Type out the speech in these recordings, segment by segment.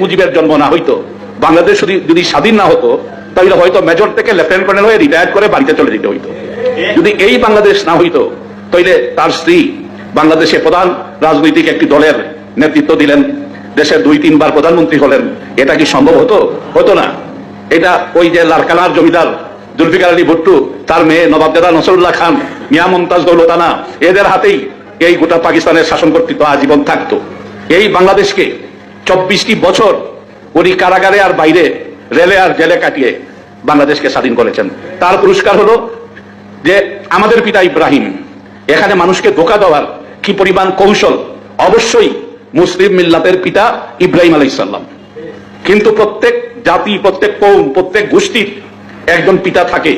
মুজিবের জন্ম না হইতো, বাংলাদেশ যদি যদি স্বাধীন না হতো, তাহলে হয়তো মেজর থেকে লেফটেন্যান্ট কর্নেল হয়ে রিটায়ার করে বাড়িতে চলে যেতে হইতো। যদি এই বাংলাদেশ না হইতো তাইলে তার স্ত্রী বাংলাদেশে প্রধান রাজনৈতিক একটি দলের নেতৃত্ব দিলেন, দেশের দুই তিনবার প্রধানমন্ত্রী হলেন। এটা কি সম্ভব হতো? হতো না। এটা ওই যে লারকানার জমিদার জুলফিকার আলী ভুট্টু, তার মেয়ে নবাবজাদা নসরুল্লাহ খান, মিয়া মমতাজ দৌলতানা, এদের হাতেই এই গোটা পাকিস্তানের শাসন কর্তৃত্ব আজীবন থাকতো। এই বাংলাদেশকে চব্বিশটি বছর উনি কারাগারে আর বাইরে রেলে আর জেলে কাটিয়ে বাংলাদেশকে স্বাধীন করেছেন। তার পুরস্কার হলো যে আমাদের পিতা ইব্রাহিম। এখানে মানুষকে ধোকা দেওয়ার কি পরিমাণ কৌশল? অবশ্যই মুসলিম মিল্লাতের পিতা ইব্রাহিম আলাইসাল্লাম কিন্তু প্রত্যেক জাতি, প্রত্যেক কৌম, প্রত্যেক গোষ্ঠীর একজন পিতা থাকে।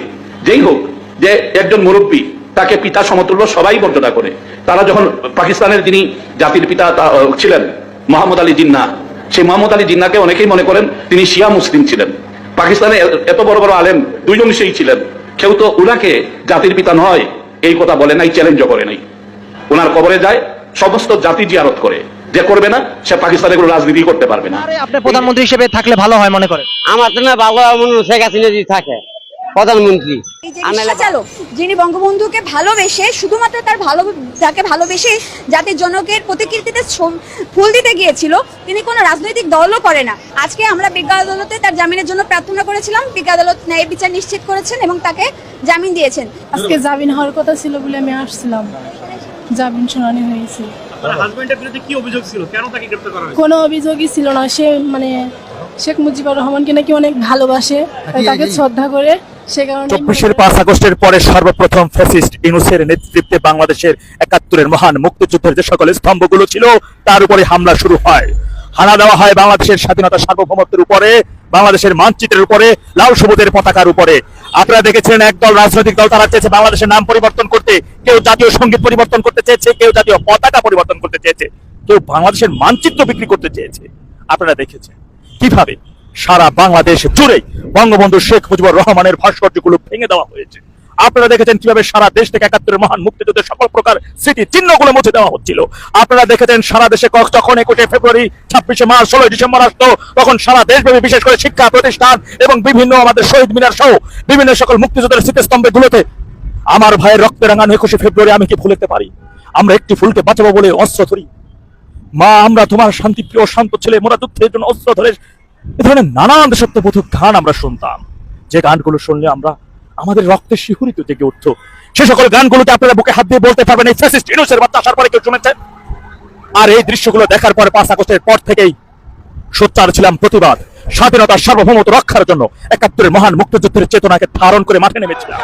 যেই হোক, যে একজন মুরব্বী, তাকে পিতা সমতুল্য সবাই মর্যাদা করে। তারা যখন পাকিস্তানের যিনি জাতির পিতা ছিলেন, মোহাম্মদ আলী জিন্না সেই মোহাম্মদ আলী জিন্নাকে অনেকেই মনে করেন তিনি শিয়া মুসলিম ছিলেন। পাকিস্তানে এত বড় বড় আলেম দুইজন সেই ছিলেন। কেউ তো উনাকে জাতির পিতা নয় এই কথা বলে নাই চ্যালেঞ্জও করে নাই। ওনার কবরে যায় সমস্ত জাতি জিয়ারত করে। যে করবে না সে পাকিস্তানে কোনো রাজনীতি করতে পারবে না। আপনি প্রধানমন্ত্রী হিসেবে থাকলে ভালো হয় মনে করেন। আমার তো না ভালো মনে শেখ হাসিনা যদি থাকে। প্রধানমন্ত্রী। চালক যিনি বঙ্গবন্ধুকে ভালোবেসে শুধুমাত্র তার ভালো যাকে ভালোবেসে জাতির জনকের প্রতিকৃতিতে ফুল দিতে গিয়েছিল তিনি কোনো রাজনৈতিক দলও করে না। আজকে আমরা বিজ্ঞা আদালতে তার জামিনের জন্য প্রার্থনা করেছিলাম। বিজ্ঞা আদালত ন্যায় বিচার নিশ্চিত করেছেন এবং তাকে জামিন দিয়েছেন। আজকে জামিন হওয়ার কথা ছিল বলে আমি আসছিলাম। জামিন শুনানি হয়েছে। হাজবেন্ডের বিরুদ্ধে কি অভিযোগ ছিল? কেন তাকে গ্রেপ্তার করা হয়েছে? কোনো অভিযোগই ছিল না। সে মানে শেখ মুজিবুর রহমানকে নাকি অনেক ভালোবাসে তাকে শ্রদ্ধা করে চব্বিশের পাঁচ আগস্টের পরে সর্বপ্রথম ফ্যাসিস্ট ইনুসের নেতৃত্বে বাংলাদেশের একাত্তরের মহান মুক্তিযুদ্ধের যে সকল স্তম্ভগুলো ছিল তার উপরে হামলা শুরু হয়। হানা দেওয়া হয় বাংলাদেশের স্বাধীনতা সার্বভৌমত্বের উপরে বাংলাদেশের মানচিত্রের উপরে লাল সবুজের পতাকার উপরে। আপনারা দেখেছিলেন একদল রাজনৈতিক দল তারা চেয়েছে বাংলাদেশের নাম পরিবর্তন করতে কেউ জাতীয় সংগীত পরিবর্তন করতে চেয়েছে কেউ জাতীয় পতাকা পরিবর্তন করতে চেয়েছে কেউ বাংলাদেশের মানচিত্র বিক্রি করতে চেয়েছে। আপনারা দেখেছেন। কীভাবে? সারা বাংলাদেশ জুড়ে বঙ্গবন্ধু শেখ মুজিবুর রহমানের ভাস্কর্যগুলো ভেঙে দেওয়া হয়েছে। আপনারা দেখেছেন কীভাবে সারা দেশ থেকে একাত্তরের মহান মুক্তিযুদ্ধের সকল প্রকার স্মৃতি চিহ্নগুলো মুছে দেওয়া হচ্ছিল। আপনারা দেখেছেন সারা দেশে যখন একুশে ফেব্রুয়ারি, ছাব্বিশে মার্চ, ষোলোই ডিসেম্বর আসতো, তখন সারা দেশব্যাপী বিশেষ করে শিক্ষা প্রতিষ্ঠান এবং বিভিন্ন আমাদের শহীদ মিনার সহ বিভিন্ন সকল মুক্তিযুদ্ধের স্মৃতিস্তম্ভে গুলোতে আমার ভাইয়ের রক্তে রাঙানো একুশে ফেব্রুয়ারি আমি কি ভুলতে পারি? আমরা একটি ফুলকে বাঁচাবো বলে অস্ত্র ধরি। মা, আমরা তোমার শান্তিপ্রিয় শান্ত ছেলে, মোরা দুঃখের জন্য অস্ত্র ধরে এ ধরনের নানান দেশাত্মবোধক গান আমরা শুনতাম। যে গানগুলো শুনলে আমরা আমাদের রক্তে শিহরিত জেগে উঠতো। সে সকল গানগুলোতে আপনারা বুকে হাত দিয়ে বলতে পারবেন, এই ফ্যাসিস্ট ইনুসের বার্তা আসার পরে কেউ শুনেছেন? আর এই দৃশ্যগুলো দেখার পরে পাঁচ আগস্টের পর থেকেই সোচ্চার ছিলাম প্রতিবাদ, স্বাধীনতার সার্বভৌমত্ব রক্ষার জন্য। একাত্তরের মহান মুক্তিযুদ্ধের চেতনাকে ধারণ করে মাঠে নেমেছিলাম।